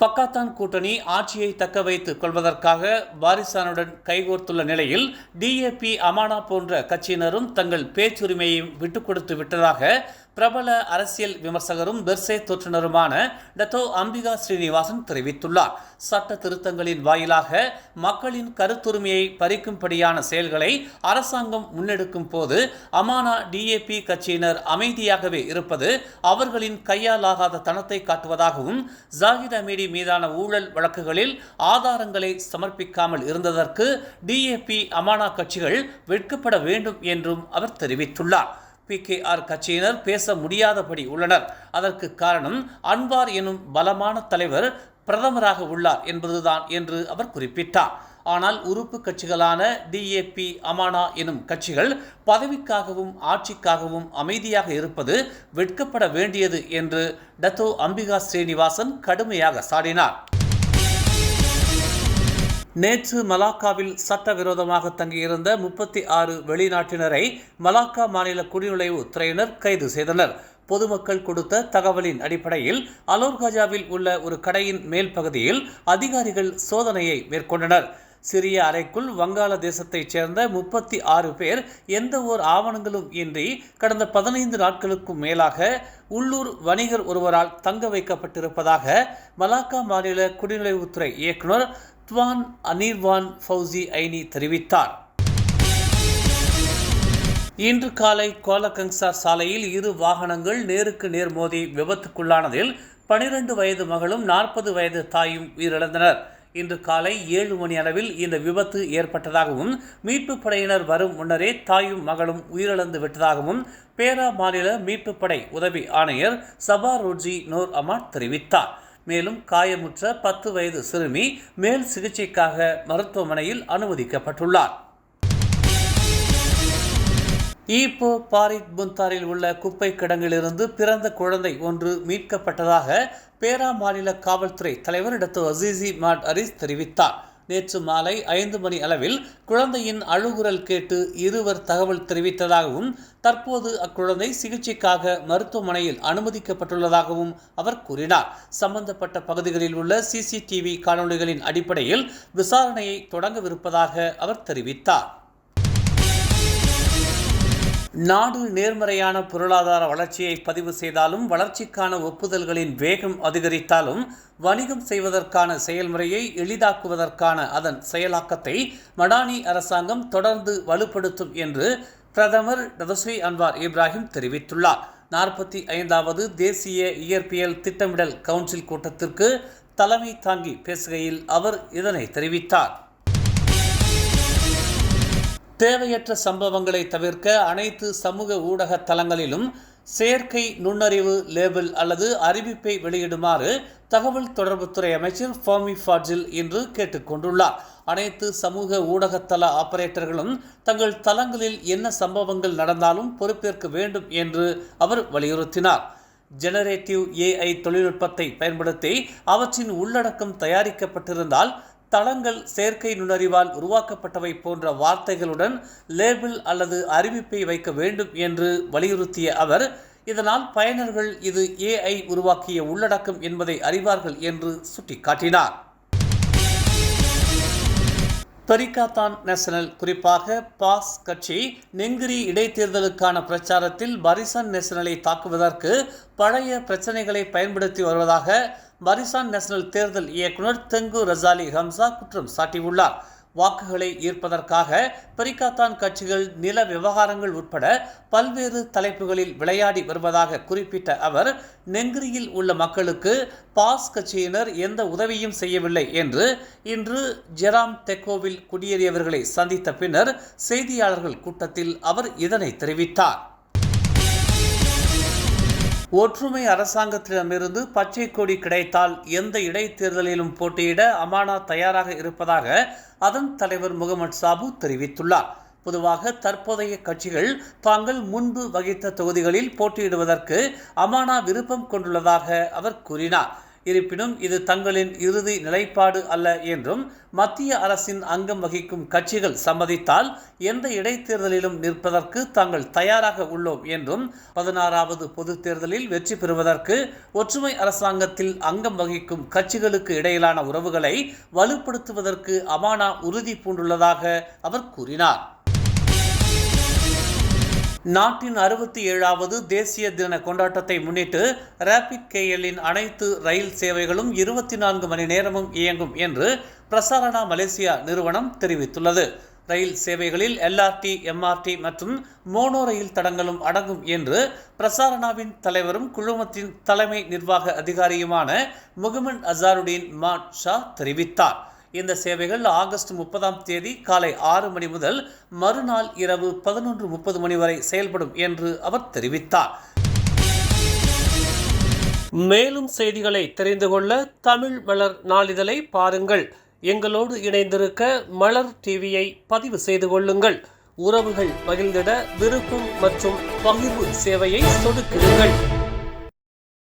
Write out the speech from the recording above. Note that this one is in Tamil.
பக்காத்தான் கூட்டணி ஆட்சியை தக்க வைத்துக் கொள்வதற்காக வாரிசானுடன் கைகோர்த்துள்ள நிலையில் டிஏபி அமானா போன்ற கட்சியினரும் தங்கள் பேச்சுரிமையை விட்டுக் கொடுத்து விட்டதாக பிரபல அரசியல் விமர்சகரும் பெர்சே தொற்றுனருமான டத்தோ அம்பிகா ஸ்ரீனிவாசன் தெரிவித்துள்ளார். சட்ட திருத்தங்களின் வாயிலாக மக்களின் கருத்துரிமையை பறிக்கும்படியான செயல்களை அரசாங்கம் முன்னெடுக்கும் போது அமானா டிஏபி கட்சியினர் அமைதியாகவே இருப்பது அவர்களின் கையாலாகாத தனத்தை காட்டுவதாகவும் ஜாகித் அமீடி மீதான ஊழல் வழக்குகளில் ஆதாரங்களை சமர்ப்பிக்காமல் இருந்ததற்கு டிஏபி அமானா கட்சிகள் வெட்கப்பட வேண்டும் என்றும் அவர் தெரிவித்துள்ளார். பிகேஆர் கட்சியினர் பேச முடியாதபடி உள்ளனர். அதற்கு காரணம் அன்வார் எனும் பலமான தலைவர் பிரதமராக உள்ளார் என்பதுதான் என்று அவர் குறிப்பிட்டார். ஆனால் உறுப்பு கட்சிகளான டிஏபி அமானா எனும் கட்சிகள் பதவிக்காகவும் ஆட்சிக்காகவும் அமைதியாக இருப்பது வெட்கப்பட வேண்டியது என்று டத்தோ அம்பிகா ஸ்ரீனிவாசன் கடுமையாக சாடினார். நேற்று மலாக்காவில் சட்டவிரோதமாக தங்கியிருந்த முப்பத்தி ஆறு வெளிநாட்டினரை மலாக்கா மாநில குடிநுழைவு துறையினர் கைது செய்தனர். பொதுமக்கள் கொடுத்த தகவலின் அடிப்படையில் அலோர்காஜாவில் உள்ள ஒரு கடையின் மேல் பகுதியில் அதிகாரிகள் சோதனையை மேற்கொண்டனர். சிறிய அறைக்குள் வங்காளதேசத்தைச் சேர்ந்த முப்பத்தி ஆறு பேர் எந்த ஓர் ஆவணங்களும் இன்றி கடந்த பதினைந்து நாட்களுக்கும் மேலாக உள்ளூர் வணிகர் ஒருவரால் தங்க வைக்கப்பட்டிருப்பதாக மலாக்கா மாநில குடிநுழைவுத்துறை இயக்குனர் துவான் அனீர்வான் ஃபவுசி ஐனி தெரிவித்தார். இன்று காலை கோலகங்சா சாலையில் இரு வாகனங்கள் நேருக்கு நேர் மோதி விபத்துக்குள்ளானதில் பனிரெண்டு வயது மகளும் நாற்பது வயது தாயும் உயிரிழந்தனர். இன்று காலை ஏழு மணி அளவில் இந்த விபத்து ஏற்பட்டதாகவும் மீட்புப் படையினர் வரும் முன்னரே தாயும் மகளும் உயிரிழந்து விட்டதாகவும் பேரா மாநில மீட்புப் படை உதவி ஆணையர் சபா ரோட்ஜி நூர் அமாட் தெரிவித்தார். மேலும் காயமுற்ற பத்து வயது சிறுமி மேல் சிகிச்சைக்காக மருத்துவமனையில் அனுமதிக்கப்பட்டுள்ளார். ஈப்போ பாரித் புந்தாரில் உள்ள குப்பை கிடங்கிலிருந்து பிறந்த குழந்தை ஒன்று மீட்கப்பட்டதாக பேரா மாநில காவல்துறை தலைவர் டாக்டர் அசீசி மாட் அரிஸ் தெரிவித்தார். நேற்று மாலை ஐந்து மணி அளவில் குழந்தையின் அழுகுரல் கேட்டு இருவர் தகவல் தெரிவித்ததாகவும் தற்போது அக்குழந்தை சிகிச்சைக்காக மருத்துவமனையில் அனுமதிக்கப்பட்டுள்ளதாகவும் அவர் கூறினார். சம்பந்தப்பட்ட பகுதிகளில் உள்ள சிசிடிவி காணொலிகளின் அடிப்படையில் விசாரணையை தொடங்கவிருப்பதாக அவர் தெரிவித்தார். நாடு நேர்மறையான பொருளாதார வளர்ச்சியை பதிவு செய்தாலும் வளர்ச்சிக்கான ஒப்புதல்களின் வேகம் அதிகரித்தாலும் வணிகம் செய்வதற்கான செயல்முறையை எளிதாக்குவதற்கான அதன் செயலாக்கத்தை மடானி அரசாங்கம் தொடர்ந்து வலுப்படுத்தும் என்று பிரதமர் ரதஸ்ரீ அன்வார் இப்ராஹிம் தெரிவித்துள்ளார். நாற்பத்தி ஐந்தாவது தேசிய இயற்பியல் திட்டமிடல் கவுன்சில் கூட்டத்திற்கு தலைமை தாங்கி பேசுகையில் அவர் இதனை தெரிவித்தார். தேவையற்ற சம்பவங்களை தவிர்க்க அனைத்து சமூக ஊடக தளங்களிலும் செயற்கை நுண்ணறிவு லேபிள் அல்லது அறிவிப்பை வெளியிடுமாறு தகவல் தொடர்புத்துறை அமைச்சர் ஃபாமி ஃபாட்ஜில் இன்று கேட்டுக்கொண்டுள்ளார் அனைத்து சமூக ஊடகத்தள ஆபரேட்டர்களும் தங்கள் தளங்களில் என்ன சம்பவங்கள் நடந்தாலும் பொறுப்பேற்க வேண்டும் என்று அவர் வலியுறுத்தினார். ஜெனரேட்டிவ் ஏஐ தொழில்நுட்பத்தை பயன்படுத்தி அவற்றின் உள்ளடக்கம் தயாரிக்கப்பட்டிருந்தால் தளங்கள் செயற்கை நுண்ணறிவால் உருவாக்கப்பட்டவை போன்ற வார்த்தைகளுடன் லேபிள் அல்லது அறிவிப்பை வைக்க வேண்டும் என்று வலியுறுத்திய அவர் இதனால் பயனர்கள் இது ஏஐ உருவாக்கிய உள்ளடக்கம் என்பதை அறிவார்கள் என்று சுட்டிக்காட்டினார். தரிகாத்தான் நேஷனல் குறிப்பாக பாஸ் கட்சி நெங்கிரி இடைத்தேர்தலுக்கான பிரச்சாரத்தில் பரிசன் நேஷனலை தாக்குவதற்கு பழைய பிரச்சனைகளை பயன்படுத்தி வருவதாக மரிசான் நேஷனல் தேர்தல் இயக்குனர் தெங்கு ரசாலி ஹம்சா குற்றம் சாட்டியுள்ளார். வாக்குகளை ஈர்ப்பதற்காக பரிகாத்தான் கட்சிகள் நில விவகாரங்கள் உட்பட பல்வேறு தலைப்புகளில் விளையாடி வருவதாக குறிப்பிட்ட அவர் நெங்கிரியில் உள்ள மக்களுக்கு பாஸ் கட்சியினர் எந்த உதவியும் செய்யவில்லை என்று இன்று ஜெராம் தெக்கோவில் குடியேறியவர்களை சந்தித்த பின்னர் செய்தியாளர்கள் கூட்டத்தில் அவர் இதனை தெரிவித்தார். ஒற்றுமை அரசாங்கத்திடமிருந்து பச்சை கொடி கிடைத்தால் எந்த இடைத்தேர்தலிலும் போட்டியிட அமானா தயாராக இருப்பதாக அதன் தலைவர் முகமது சாபு தெரிவித்துள்ளார். பொதுவாக தற்போதைய கட்சிகள் தாங்கள் முன்பு வகித்த தொகுதிகளில் போட்டியிடுவதற்கு அமானா விருப்பம் கொண்டுள்ளதாக அவர் கூறினார். இருப்பினும் இது தங்களின் இறுதி நிலைப்பாடு அல்ல என்றும் மத்திய அரசின் அங்கம் வகிக்கும் கட்சிகள் சம்மதித்தால் எந்த இடைத்தேர்தலிலும் நிற்பதற்கு தாங்கள் தயாராக உள்ளோம் என்றும் பதினாறாவது பொது தேர்தலில் வெற்றி பெறுவதற்கு ஒற்றுமை அரசாங்கத்தில் அங்கம் வகிக்கும் கட்சிகளுக்கு இடையிலான உறவுகளை வலுப்படுத்துவதற்கு அமானா உறுதி பூண்டுள்ளதாக அவர் கூறினார். நாட்டின் அறுபத்தி ஏழாவது தேசிய தின கொண்டாட்டத்தை முன்னிட்டு ரேபிட் கேஎல்லின் அனைத்து ரயில் சேவைகளும் இருபத்தி நான்கு மணி நேரமும் இயங்கும் என்று பிரசாரணா மலேசியா நிறுவனம் தெரிவித்துள்ளது. ரயில் சேவைகளில் எல்ஆர்டி எம்ஆர்டி மற்றும் மோனோ ரயில் தடங்களும் அடங்கும் என்று பிரசாரணாவின் தலைவரும் குழுமத்தின் தலைமை நிர்வாக அதிகாரியுமான முகமன் அசாருடீன் மாட் ஷா தெரிவித்தார். இந்த சேவைகள் ஆகஸ்ட் முப்பதாம் தேதி காலை ஆறு மணி முதல் மறுநாள் இரவு பதினொன்று முப்பது மணி வரை செயல்படும் என்று அவர் தெரிவித்தார். மேலும் செய்திகளை தெரிந்து கொள்ள தமிழ் மலர் நாளிதழை பாருங்கள். எங்களோடு இணைந்திருக்க மலர் டிவியை பதிவு செய்து கொள்ளுங்கள். உறவுகள் மகிழ்ந்திட விருப்பம் மற்றும் பகிர்வு சேவையை சொடுக்கிடுங்கள்